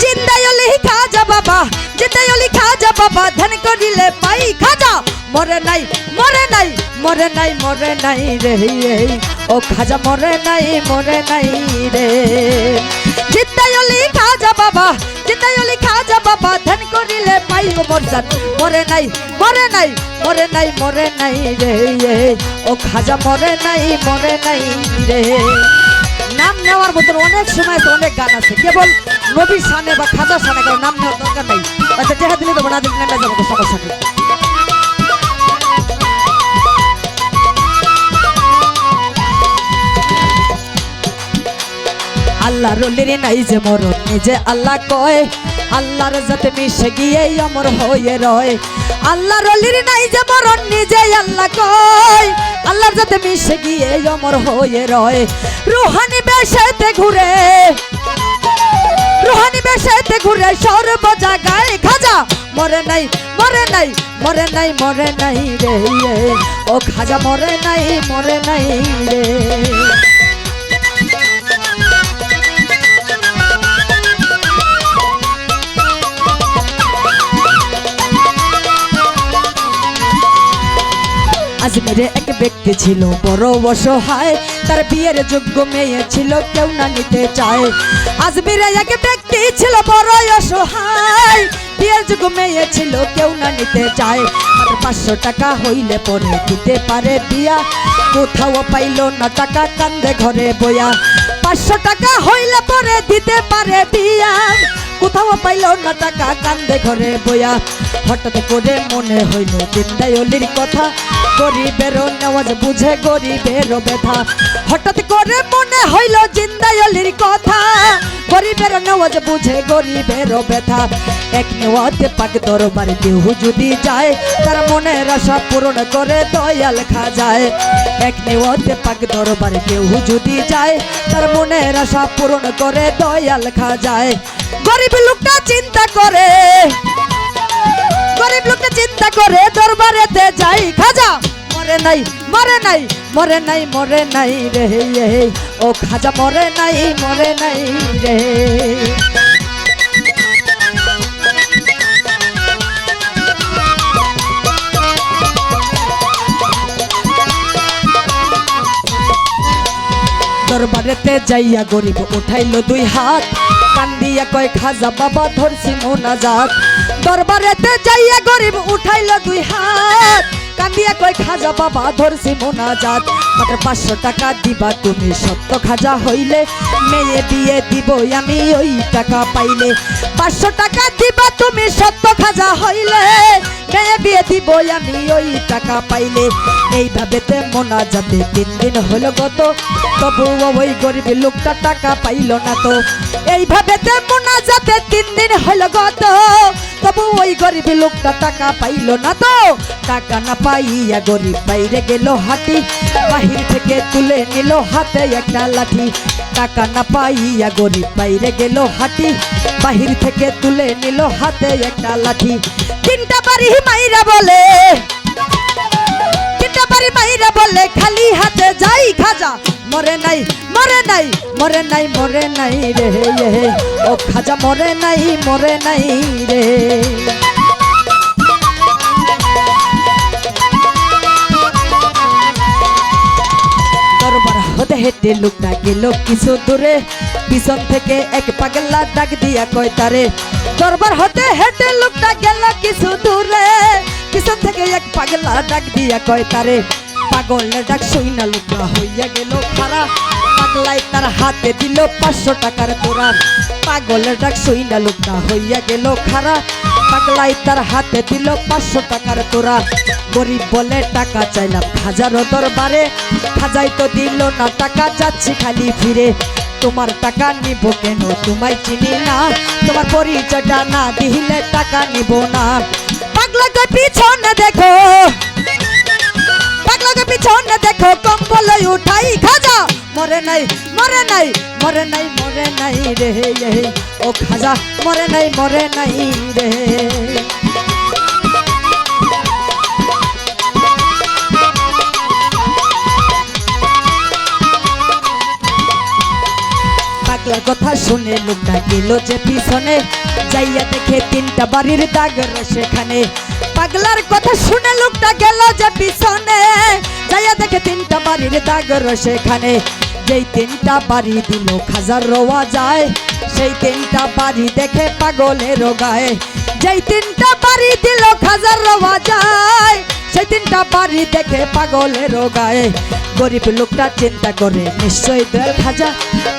জিন্দাই অলি খাজা বাবা জিন্দাই অলি খাজা বাবা, ধ্যান করিলে পাই খাজা। মরে নাই মরে নাই মরে নাই মরে নাই রে ও খাজা, মরে নাই মরে নাই রে। জিন্দাই অলি খাজা বাবা জিন্দাই অলি খাজা বাবা, ধ্যান করিলে পাইব মরজান মরে নাই মরে নাই মরে নাই মরে নাই রে ও খাজা, মরে নাই মরে নাই রে। নাম নেওয়ার মতন অনেক সময় আছে অনেক গান আছে। কেবল নবীর সামনে বা খাজার সামনে কারও নাম নেওয়ার দরকার নাই। আচ্ছা টেহা দিলে তো না দিলে নেমে যাব তো সমস্যা নেই। আল্লাহ রলির নাই যে মরণ, নিজে আল্লাহ কয়, আল্লাহর যাতে মিশে গিয়ে অমর হয়ে রয়। আল্লাহ রলির নাই যে মরণ, নিজে আল্লাহ কয় আল্লাহর যাতে মিশে গিয়ে অমর হয়ে রয়। রুহানি বেশেতে ঘুরে। রুহানি বেশেতে ঘুরে সর্ব জায়গায় খাজা। মরে নাই মরে নাই মরে নাই মরে নাই রে। ও খাজা, মরে নাই মরে নাই রে। আজমিরে এক ব্যক্তি ছিল বড় অসহায়। তার বিয়ের যোগ্য মেয়ে ছিল, কেউ না নিতে চায়। আজমিরে এক ব্যক্তি ছিল বড় অসহায়। বিয়ের যোগ্য মেয়ে ছিল, কেউ না নিতে চায়। আর পাঁচশো টাকা হইলে পরে দিতে পারে বিয়া। কোথাও পাইলো না টাকা, কান্দে ঘরে বয়া। পাঁচশো টাকা হইলে পরে দিতে পারে বিয়া। কোথাও পাইল না টাকা, কান্দে ঘরে বয়া হঠাৎ করে মনে হইল অলির কথা। গরিবের নেওয়াজ বুঝে গরিবের ব্যথা। হঠাৎ করে মনে হইল জিন্দায়লির কথা। গরিবের নেওয়াজ বুঝে, গরিবের ব্যথা। এক নেওয়াতে পাক দরবারে কেউ যদি যায়, তার মনের আশা পূরণ করে দয়াল খাজায়। এক নেওয়াতে পাক দরবারে কেউ যদি যায়, তার মনের আশা পূরণ করে দয়াল খাজায়। গরিব লোকটা চিন্তা করে, গরিব লোকটা চিন্তা করে দরবারেতে যাই খাজা মরে নাই মরে নাই মরে নাই মরে নাই রে ও খাজা মরে নাই মরে নাই রে। দরবারেতে যাইয়া গরিব উঠাইলো দুই হাত, কান্দিয়া কয়, খাজা বাবা, ধরছি মোনাজাত। দরবারেতে যাইয়া গরিব উঠাইলো দুই হাত কান্দিয়া কয়, খাজা বাবা, ধরছি মোনাজাত। মাত্র পাঁচশো টাকা দিবা তুমি, সত্য খাজা হইলে। মেয়ে বিয়ে দিব আমি, ওই টাকা পাইলে। পাঁচশো টাকা দিবা তুমি, সত্য খাজা হইলে। মেয়ে বিয়ে দিব আমি ওই টাকা পাইলে? এইভাবে তে মোনা যাতে তিন দিন হলো গত। তবু ওই গরিব লোকটা টাকা পাইল না তো। এইভাবে তে মোনা যাতে তিন দিন হলো গত। তবু ওই গরিব লোকটা টাকা পাইল না তো। টাকা না পাইয়া গরিব বাইরে গেল হাতি বাহির থেকে তুলে নিল হাতে একটা লাঠি। টাকা না পাইয়া গরিব বাইরে গেল হাতি বাহির থেকে তুলে নিল হাতে একটা লাঠি। তিনটা বাড়ি মাইরা বলে। তিনটা মাইরা বলে, খালি হাতে যাই খাজা। মরে নাই মরে নাই মরে নাই মরে নাই রে। ও খাজা, মরে নাই মরে নাই রে। হতে হেঁটে লোকটা গেল কিছু দূরে। পিছন থেকে এক পাগলা ডাক দিয়া কয়, তারে, দরবার হতে হেঁটে লোকটা গেল কিছু দূরে। পিছন থেকে এক পাগলা ডাক দিয়া কয়, তারে, পাগলের ডাক শুই না লোকটা হইয়া গেল খারা পাগলাই তার হাতে দিল পাঁচশো টাকার তোরা পাগলের ডাক শুই না লোকটা হইয়া গেল খারা পাগলাই তার হাতে দিল পাঁচশো টাকার তোরা গরিব বলে টাকা চাইলাম হাজারো দরবারে। খাজাই তো দিল না টাকা, যাচ্ছি খালি ফিরে। তোমার টাকা নিব কেন? তোমায় চিনি না। তোমার পরিচয়টা না দিলে টাকা নিব না। পাগলাকে পিছনে দেখো। পাগলাকে পিছনে দেখো কম্বল উঠাই খাজা। মরে নাই মরে নাই মরে নাই মরে নাই রে। ও খাজা, মরে নাই মরে নাই রে। পাগলার কথা শুনে লোকটা গেল যে পিছনে। যাইয়া দেখে তিনটা বাড়ির দাগ সেখানে। পাগলার কথা শুনে লোকটা গেল যে পিছনে। যাইয়া দেখে তিনটা বাড়ির দাগ সেখানে। যেই তিনটা বাড়ি দিল খাজার রোয়া যায়, সেই তিনটা বাড়ি দেখে পাগলের গায়ে। যেই তিনটা বাড়ি দিল খাজার রোয়া যায় সেই তিনটা বাড়ি দেখে পাগলের গায়ে। গরিব লোকটা চিন্তা করে নিশ্চয় দেড় খাজা।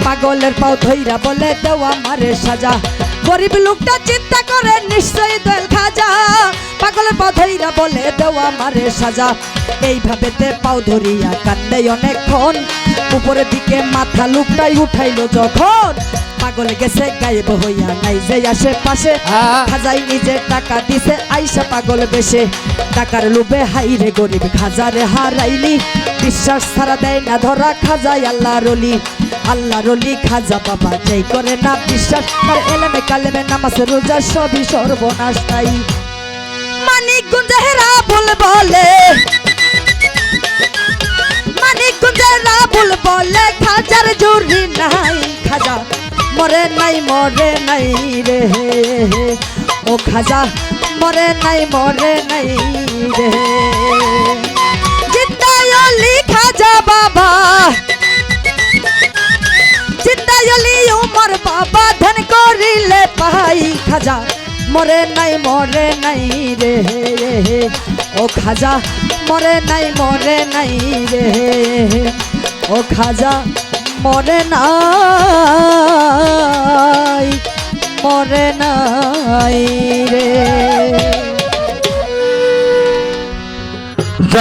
পাগলের পাও ধইরা বলে, দেওয়া মারে সাজা। গরিব লোকটা চিন্তা করে নিশ্চয় দোয়েল খাজা। পাগলের পাও ধইরা বলে, দেওয়া মারে সাজা। এইভাবে তে পাও ধরিয়া কান্দে অনেকক্ষণ। উপরের দিকে মাথা লুকটাই উঠাইলো যখন পাগল গেছে গায়েব হইয়া নাই যে আশেপাশে হ্যাঁ। খাজাই নিজে টাকা দিছে আইসা পাগল বেশে। টাকার লোভে হাইরে গরিব খাজারে হারাইলি। বিশ্বাস ছাড়া দেয় না ধরা খাজাই আল্লাহ রলি। আল্লাহ রলি খাজা বাবা যেই করে না বিশ্বাস। তার এলেমে কালেমে নামাজ রোজা সবই সর্বনাশ তাই। মানিক গুঞ্জেরা বল। বলে মানিক গুঞ্জেরা বল বলে খাজার জুরি নাই। খাজা মরে নাই মরে নাই রে। ও খাজা, মরে নাই মরে নাই রে। জিন্দায়লি খাজা বাবা জিন্দায়লি উমর বাবা, ধন করিলে পাই খাজা। মরে নাই মরে নাই রে। ও খাজা, মরে নাই মরে নাই রে। ও খাজা মরে নাই মরে নাই রে।